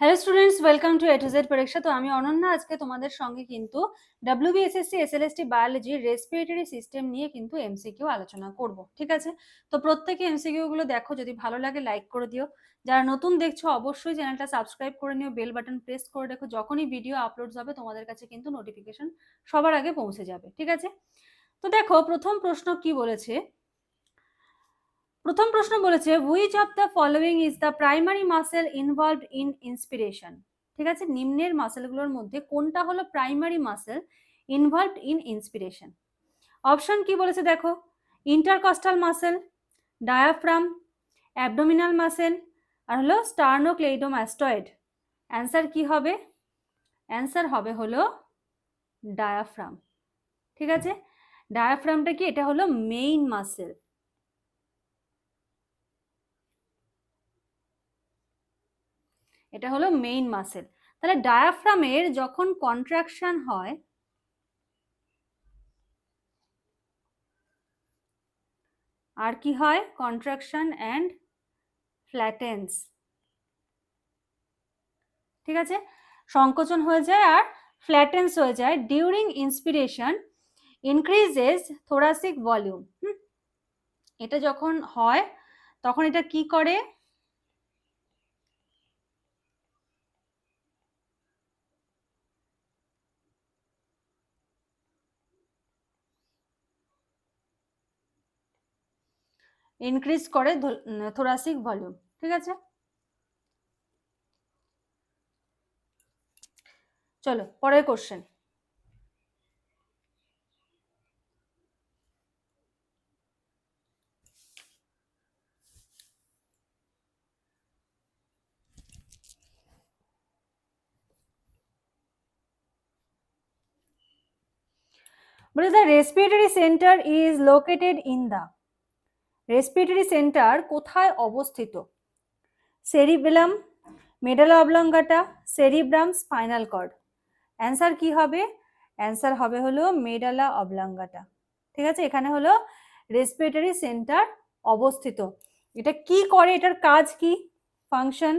Hello students welcome to A to Z পরীক্ষা তো আমি অনন্যা, আজকে তোমাদের সঙ্গে কিন্তু WBSSC SLST biology respiratory system নিয়ে কিন্তু এমসিকিউ আলোচনা করব, ঠিক আছে? তো প্রত্যেকে এমসিকিউ গুলো দেখো, যদি ভালো লাগে লাইক করে দিও। যারা নতুন দেখছ, অবশ্যই চ্যানেলটা সাবস্ক্রাইব করে নিও বেল বাটন প্রেস করে রেখো। যখনই ভিডিও আপলোড হবে, তোমাদের কাছে কিন্তু নোটিফিকেশন সবার আগে পৌঁছে যাবে, ঠিক আছে? তো দেখো, প্রথম প্রশ্ন কি বলেছে? প্রথম প্রশ্ন বলেছে which of the following is the primary muscle involved in inspiration ঠিক আছে, নিম্নের মাসেলগুলোর মধ্যে কোনটা হলো primary muscle involved in inspiration option কি বলেছে দেখো intercostal muscle diaphragm abdominal muscle আর হলো স্টার্নোক্লেইডোম্যাস্টয়েড অ্যান্সার কি হবে? অ্যান্সার হবে হলো ডায়াফ্রাম ঠিক আছে ডায়াফ্রামটা কি, এটা হলো মেইন মাসেল এটা হলো মেইন মাসেল তাহলে ডায়াফ্রামের যখন কন্ট্রাকশন হয়, আর কি হয়? কন্ট্রাকশন অ্যান্ড ফ্ল্যাটেন্স ঠিক আছে? সংকোচন হয়ে যায় আর ফ্ল্যাটেন্স হয়ে যায়। During inspiration increases thoracic volume এটা যখন হয়, তখন এটা কি করে? ইনক্রিজ করে থোরাসিক ভলিউম ঠিক আছে? চলো, পরের কোশ্চেন বলে the respiratory centre is located in the respiratory centre কোথায় অবস্থিত? Cerebellum medulla oblongata cerebrum spinal cord answer কি হবে? অ্যান্সার হবে হলো মেডালা অবলঙ্গাটা ঠিক আছে? এখানে হলো রেসপিরেটরি সেন্টার অবস্থিত। এটা কি করে? এটার কাজ কি? Function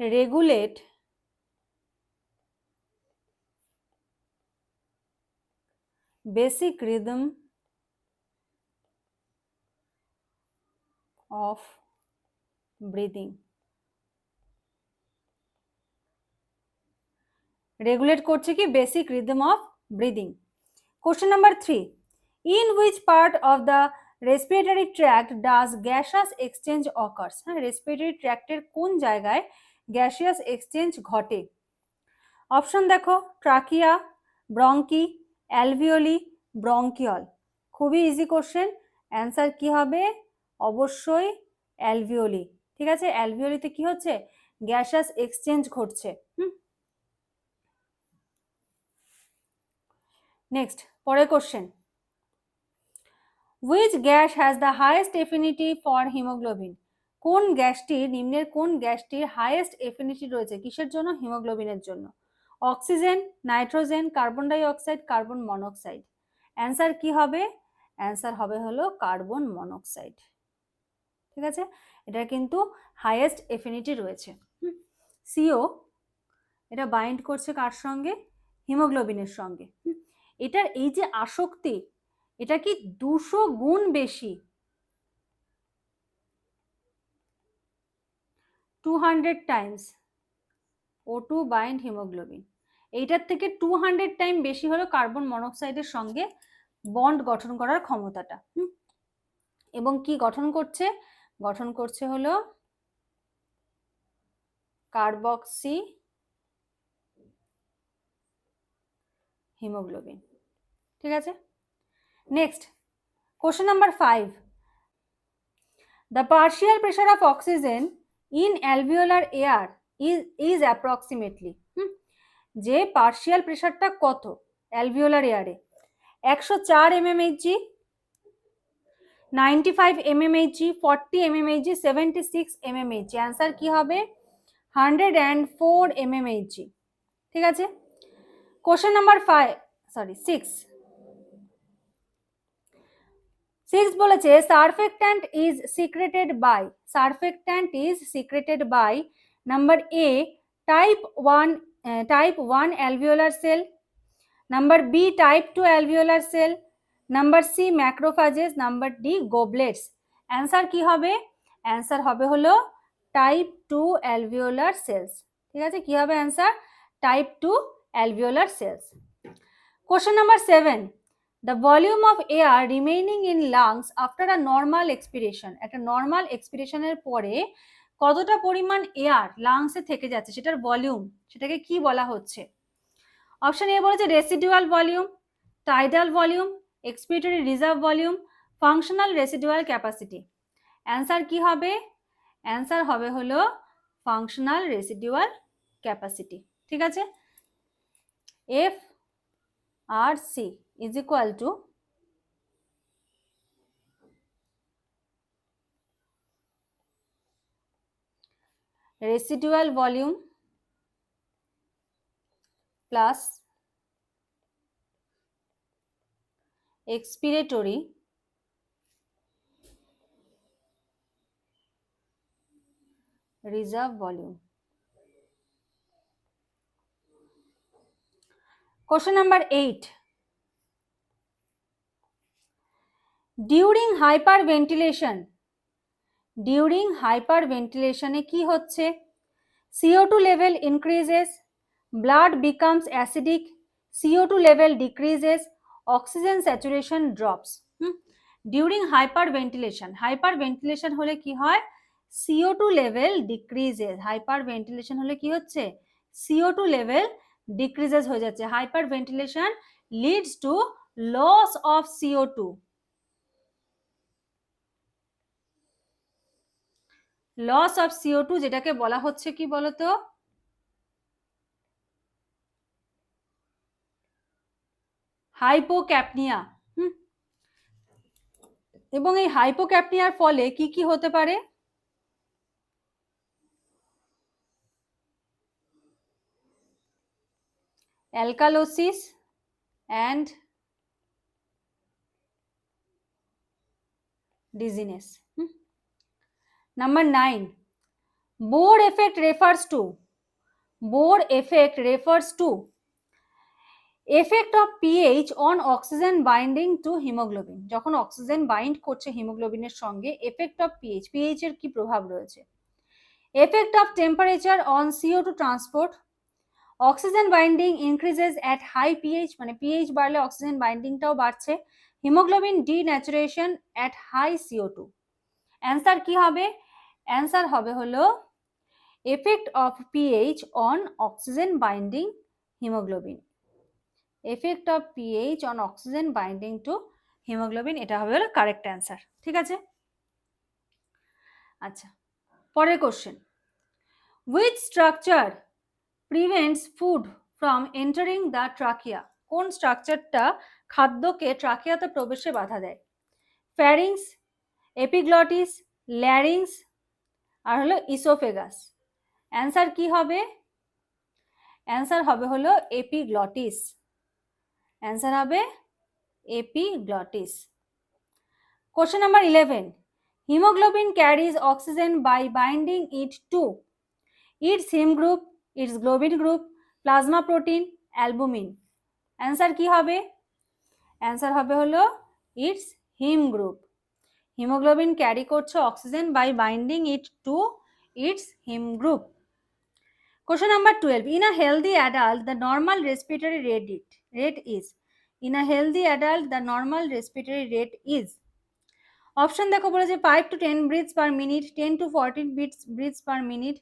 regulate basic rhythm of breathing. Regulate করছে কি? Basic rhythm of breathing question number three in which part of the respiratory tract does gaseous exchange occurs হ্যাঁ রেসপিরেটরি ট্র্যাক্টের কোন জায়গায় গ্যাসিয়াস এক্সচেঞ্জ ঘটে? অপশন দেখো ট্রাকিয়া ব্রঙ্কি অ্যালভিওলি ব্রঙ্কিয়ল। খুবই easy question answer কি হবে? অবশ্যই অ্যালভিওলি। ঠিক আছে? অ্যালভিওলিতে কি হচ্ছে? গ্যাসাস এক্সচেঞ্জ ঘটছে। হুম? নেক্সট পরের question which gas has the highest affinity for haemoglobin কোন গ্যাসটির, নিম্নের কোন গ্যাসটির হাইয়েস্ট এফিনিটি রয়েছে? কিসের জন্য? হিমোগ্লোবিনের জন্য। Oxygen, nitrogen, carbon dioxide carbon monoxide. Answer কি হবে? অ্যান্সার হবে হলো কার্বন মনোক্সাইড। ঠিক আছে? এটা কিন্তু হাইয়েস্ট এফিনিটি রয়েছে। সিও, এটা বাইন্ড করছে কার সঙ্গে? হিমোগ্লোবিনের সঙ্গে। এটার এই যে আসক্তি, এটা কি দুশো গুণ বেশি? টু হান্ড্রেড টাইমস, ও টু বাইন্ড হিমোগ্লোবিন। এইটার থেকে টু হান্ড্রেড টাইম বেশি হলো কার্বন মনোক্সাইডের সঙ্গে বন্ড গঠন করার ক্ষমতাটা এবং কি গঠন করছে? গঠন করছে হলো কার্বক্সি হিমোগ্লোবিন ঠিক আছে? Next question number five the partial pressure of oxygen in alveolar air is is approximately যে পার্শিয়াল প্রেশারটা কত অ্যালভিওলার এয়ারে একশো চার mmHg ninety five mmHg forty mmHg seventy six mmHg answer কি হবে? হান্ড্রেড অ্যান্ড ফোর এমএমএইচজি ঠিক আছে? Question number five sorry six six বলেছে surfactant is secreted by surfactant is secreted by number A type one type one alveolar cell number B type two alveolar cell number C macrophages number D goblets answer কি হবে? Answer হবে হলো type two alveolar sales ঠিক আছে? কি হবে answer type two alveolar cells question number seven the volume of air remaining in lungs after a normal expiration একটা normal এক্সপিরেশনের পরে কতটা পরিমাণ এয়ার লাংসে থেকে যাচ্ছে, সেটার ভলিউম সেটাকে কি বলা হচ্ছে? অপশন এ বলেছে residual volume tidal volume expiratory reserve volume functional residual capacity answer কি হবে? অ্যান্সার হবে হলো ফাংশনাল রেসিডুয়াল ক্যাপাসিটি ঠিক আছে? F R C is equal to residual volume plus expiratory reserve volume. Question number 8. During hyperventilation, during hyper ভেন্টিলেশনে কি হচ্ছে? CO two level increases blood becomes acidic CO two level decreases oxygen saturation drops during hyperventilation hyperventilation হলে কি হয়? CO two level decreases hyperventilation হলে কি হচ্ছে? CO two level decreases হয়ে যাচ্ছে। Hyperventilation leads to loss of CO two loss of CO two যেটাকে বলা হচ্ছে কি বলতো? হাইপোক্যাপনিয়া হুম? এবং এই হাইপোক্যাপনিয়ার ফলে কি কি হতে পারে? Alkalosis and dizziness hmm? Number 9. Bohr effect refers to Bohr effect refers to effect of pH on oxygen binding to hemoglobin. যখন অক্সিজেন বাইন্ড করছে হিমোগ্লোবিনের সঙ্গে এফেক্ট অফ পিএইচ পিএইচ এর কি প্রভাব রয়েছে? Effect of temperature on CO two transport oxygen binding increases at high pH মানে pH বাড়লে অক্সিজেন বাইন্ডিংটাও বাড়ছে। Hemoglobin desaturation at high CO two answer কি হবে? অ্যান্সার হবে হলো effect of pH on oxygen binding hemoglobin effect of pH on oxygen binding to hemoglobin এটা হবে হলো কারেক্ট অ্যান্সার ঠিক আছে? আচ্ছা পরের question with structure prevents food from entering the trachea কোন স্ট্রাকচারটা খাদ্যকে ট্রাকিয়াতে প্রবেশে বাধা দেয়? ফ্যারিংস এপিগ্লটিস ল্যারিংস আর হলো ইসোফেগাস। অ্যান্সার কি হবে? অ্যান্সার হবে হলো এপিগ্লটিস। অ্যান্সার হবে epiglottis. Question number eleven hemoglobin carries oxygen by binding it to its heme group its globin group plasma protein albumin answer কি হবে? অ্যান্সার হবে হলো its heme group hemoglobin carry করছে oxygen by binding it to its heme group question number twelve in a healthy adult the normal respiratory rate it rate is in a healthy adult the normal respiratory rate is option দেখো বলেছে five to ten breaths per minute ten to fourteen breaths breaths per minute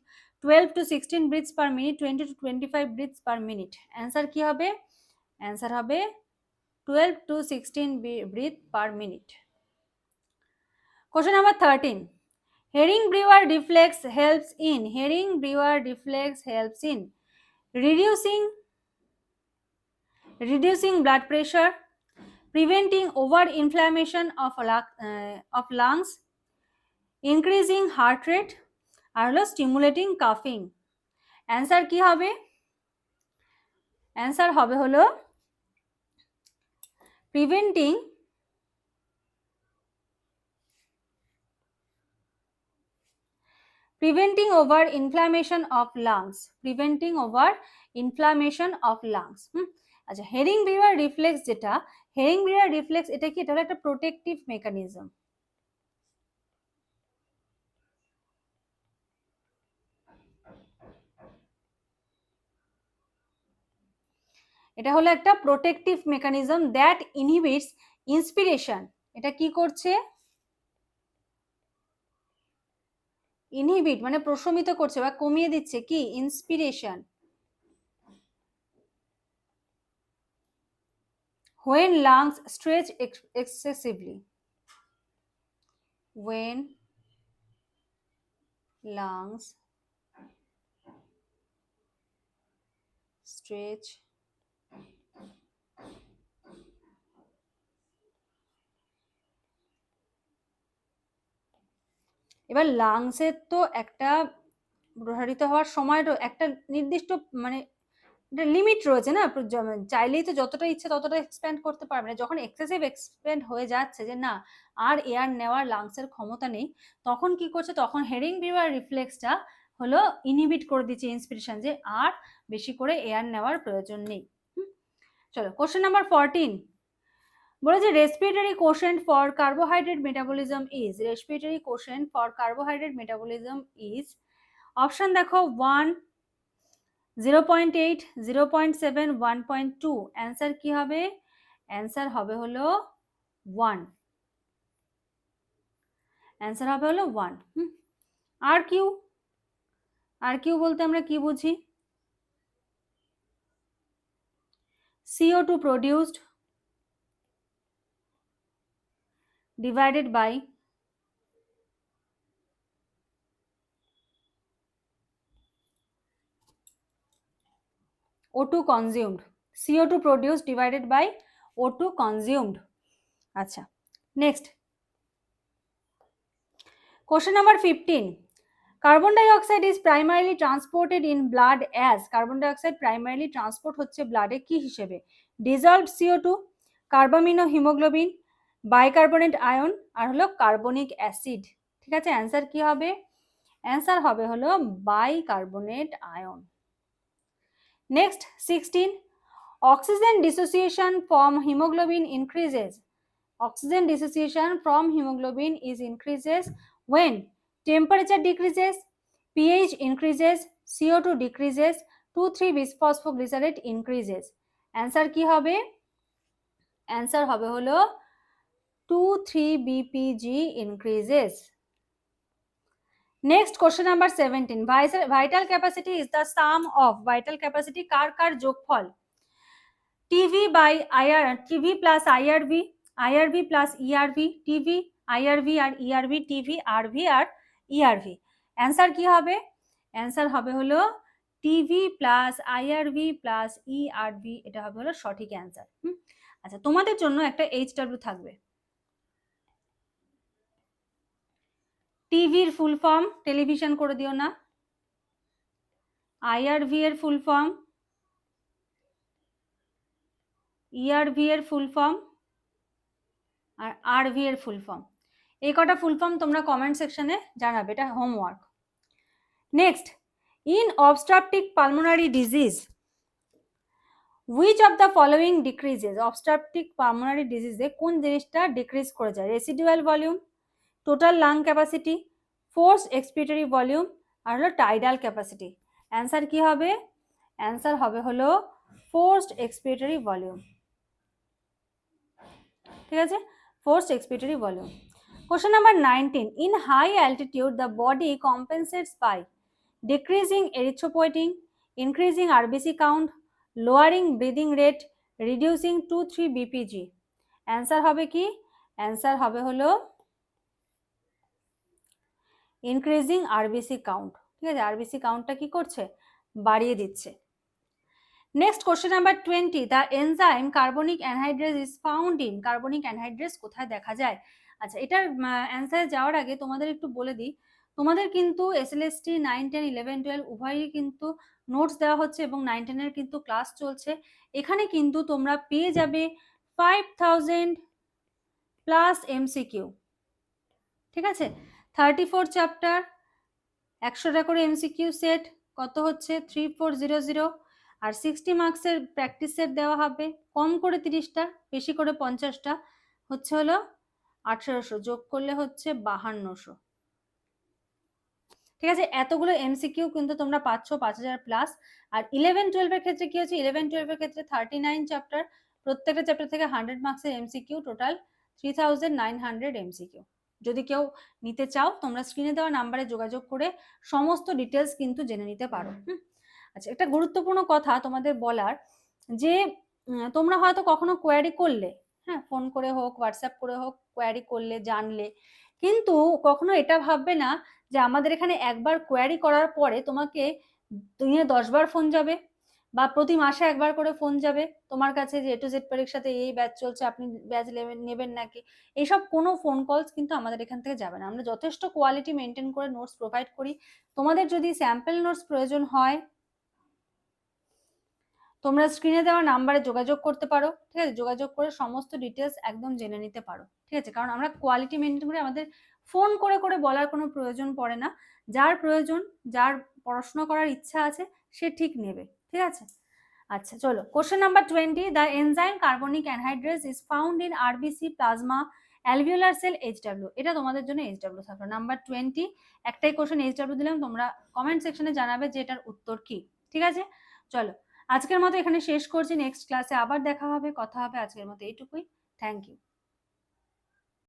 twelve to sixteen breaths per minute twenty to twenty five breaths per minute answer কী হবে? Answer হবে twelve to sixteen breath per minute Question number 13. Herring brewer reflex helps in herring brewer reflex helps in reducing reducing blood pressure, preventing over inflammation of uh, of lungs, increasing heart rate, আর হলো stimulating কাফিং answer কি হবে answer হবে হলো preventing preventing over inflammation of lungs preventing over inflammation of lungs hmm? আচ্ছা Hering Breuer reflex যেটা Hering Breuer reflex এটা কি? এটা হলো একটা প্রোটেকটিভ মেকানিজম এটা হলো একটা protective mechanism that inhibits inspiration এটা কি করছে? ইনহিবিট মানে প্রশমিত করছে বা কমিয়ে দিচ্ছে কি? Inspiration when lungs stretch excessively when lungs stretch এবার লাংসের তো একটা প্রসারিত হওয়ার সময় একটা নির্দিষ্ট মানে একটা লিমিট রয়েছে না? চাইলেই তো যতটা ইচ্ছে ততটা এক্সপ্যান্ড করতে পারবে না। যখন এক্সেসিভ এক্সপ্যান্ড হয়ে যাচ্ছে যে না, আর এয়ার নেওয়ার লাংসের ক্ষমতা নেই, তখন কি করছে? তখন হেডিং বিওয়ার রিফ্লেক্সটা হলো ইনহিবিট করে দিচ্ছে ইন্সপিরেশন যে আর বেশি করে এয়ার নেওয়ার প্রয়োজন নেই? চলো কোশ্চেন নাম্বার ফোরটিন বলেছে respiratory quotient for carbohydrate metabolism is respiratory quotient for carbohydrate metabolism is option দেখো one zero point eight zero point seven one point two answer কি হবে? অ্যান্সার হবে হলো ওয়ান অ্যান্সার হবে হলো one R Q? R Q বলতে আমরা কি বুঝি? CO two produced divided by O2 consumed CO2 produced divided by O2 consumed আচ্ছা next question number 15 carbon dioxide is primarily transported in blood as carbon dioxide primarily transport হচ্ছে ব্লাডে কি হিসেবে dissolved CO2 carbamino hemoglobin bicarbonate ion আর হলো carbonic acid ঠিক আছে? Answer কি হবে? অ্যান্সার হবে হলো bicarbonate ion next sixteen oxygen dissociation from hemoglobin increases oxygen dissociation from hemoglobin is increases when temperature when temperature decreases pH increases CO2 decreases 2,3 bisphosphoglycerate increases answer কি হবে? Answer হবে হলো 2,3 BPG increases question number 17 vital, vital capacity is the sum of vital capacity কার কার যোগফল TV by IR TV plus IRV IRV plus ERV TV IRV আর ERV TV RV আর ERV answer কি হবে অ্যান্সার হবে হলো TV plus IRV plus ERV এটা হবে হলো সঠিক অ্যান্সার আচ্ছা তোমাদের জন্য একটা এইচ ডাব্লিউ থাকবে টিভির ফুল ফর্ম টেলিভিশন করে দিও না। আইআরভি এর ফুল ফর্ম ইআরভি এর ফুল ফর্ম আর আরভি এর ফুল ফর্ম এই কটা ফুল ফর্ম তোমরা কমেন্ট সেকশনে জানাবে, এটা homework next in obstructive pulmonary disease which of the following decreases obstructive pulmonary ডিজিজে কোন জিনিসটা ডিক্রিজ করে যায় residual volume total lung capacity force expiratory volume আর হলো টাইডাল ক্যাপাসিটি অ্যান্সার কি হবে? অ্যান্সার হবে হলো ফোর্স এক্সপিরেটরি ভলিউম ঠিক আছে? Force expiratory volume question number nineteen in high altitude the body compensates by decreasing erythropoietin increasing RBC count lowering breathing rate reducing two three BPG answer হবে কি? Answer হবে হলো increasing RBC count ঠিক আছে? RBC কাউন্টটা কি করছে? বাড়িয়ে দিচ্ছে। Next question number twenty the enzyme carbonic anhydrase is found in carbonic anhydrase কোথায় দেখা যায়? আচ্ছা এটার অ্যান্সার যাওয়ার আগে তোমাদের একটু বলে দিই। তোমাদের কিন্তু S L S T nine ten eleven twelve উভয়ই কিন্তু নোটস দেওয়া হচ্ছে এবং নাইন টেনের কিন্তু ক্লাস চলছে। এখানে কিন্তু তোমরা পেয়ে যাবে ফাইভ থাউজেন্ড প্লাস এমসিকিউ ঠিক আছে? থার্টি ফোর চ্যাপ্টার একশোটা করে এমসিকিউ সেট কত হচ্ছে? থ্রি ফোর জিরো জিরো আর সিক্সটি মার্কসের প্র্যাকটিস সেট দেওয়া হবে। কম করে তিরিশটা বেশি করে পঞ্চাশটা হচ্ছে হলো আঠেরোশো, যোগ করলে হচ্ছে বাহান্নশো। ঠিক আছে? এতগুলো এমসিকিউ কিন্তু তোমরা পাচ্ছ পাঁচ হাজার প্লাস আর ইলেভেন টুয়েলভের ক্ষেত্রে কি হচ্ছে ইলেভেন টুয়েলভের ক্ষেত্রে থার্টি নাইন চ্যাপ্টার প্রত্যেকটা চ্যাপ্টার থেকে হান্ড্রেড মার্কসের MCQ total three thousand nine hundred MCQ যদি কেউ নিতে চাও তোমরা স্ক্রিনে দেওয়া নাম্বারে যোগাযোগ করে সমস্ত ডিটেলস কিন্তু জেনে নিতে পারো। আচ্ছা একটা গুরুত্বপূর্ণ কথা তোমাদের বলার যে তোমরা হয়তো কখনো কোয়ারি করলে হ্যাঁ ফোন করে হোক হোয়াটসঅ্যাপ করে হোক কোয়ারি করলে জানলে কিন্তু কখনো এটা ভাববে না যে আমাদের এখানে একবার কোয়ারি করার পরে তোমাকে দিনে দশবার ফোন যাবে। বা প্রতি মাসে একবার করে ফোন যাবে। তোমার কাছে যে টু জেড পরীক্ষাতে এই ব্যাচ চলছে, আপনি ব্যাচ নেবেন নাকি? এইসব কোনো ফোন কলস কিন্তু আমাদের এখান থেকে যাবে না। আমরা যথেষ্ট কোয়ালিটি মেনটেন করে নোটস প্রোভাইড করি। তোমাদের যদি স্যাম্পল নোটস প্রয়োজন হয়, তোমরা স্ক্রিনে দেওয়া নাম্বারে যোগাযোগ করতে পারো, ঠিক আছে? যোগাযোগ করে সমস্ত ডিটেলস একদম জেনে নিতে পারো, ঠিক আছে? কারণ আমরা কোয়ালিটি মেনটেন করে আমাদের ফোন করে করে বলার কোনো প্রয়োজন পড়ে না। যার প্রয়োজন, যার পড়াশোনা করার ইচ্ছা আছে, সে ঠিক নেবে। ঠিক আছে? আচ্ছা চলো। Question number twenty the enzyme carbonic anhydrase is found in RBC plasma alveolar cell H HW এটা তোমাদের জন্য এইচ এইচডাব্লিউ থাকল। নাম্বার টোয়েন্টি একটাই কোশ্চেন এইচডাব্লিউ দিলাম। তোমরা কমেন্ট সেকশনে জানাবে যে এটার উত্তর কি। ঠিক আছে? চলো। আজকের মতো এখানে শেষ করছি। নেক্সট ক্লাসে আবার দেখা হবে, কথা হবে। আজকের মতো এইটুকুই। Thank you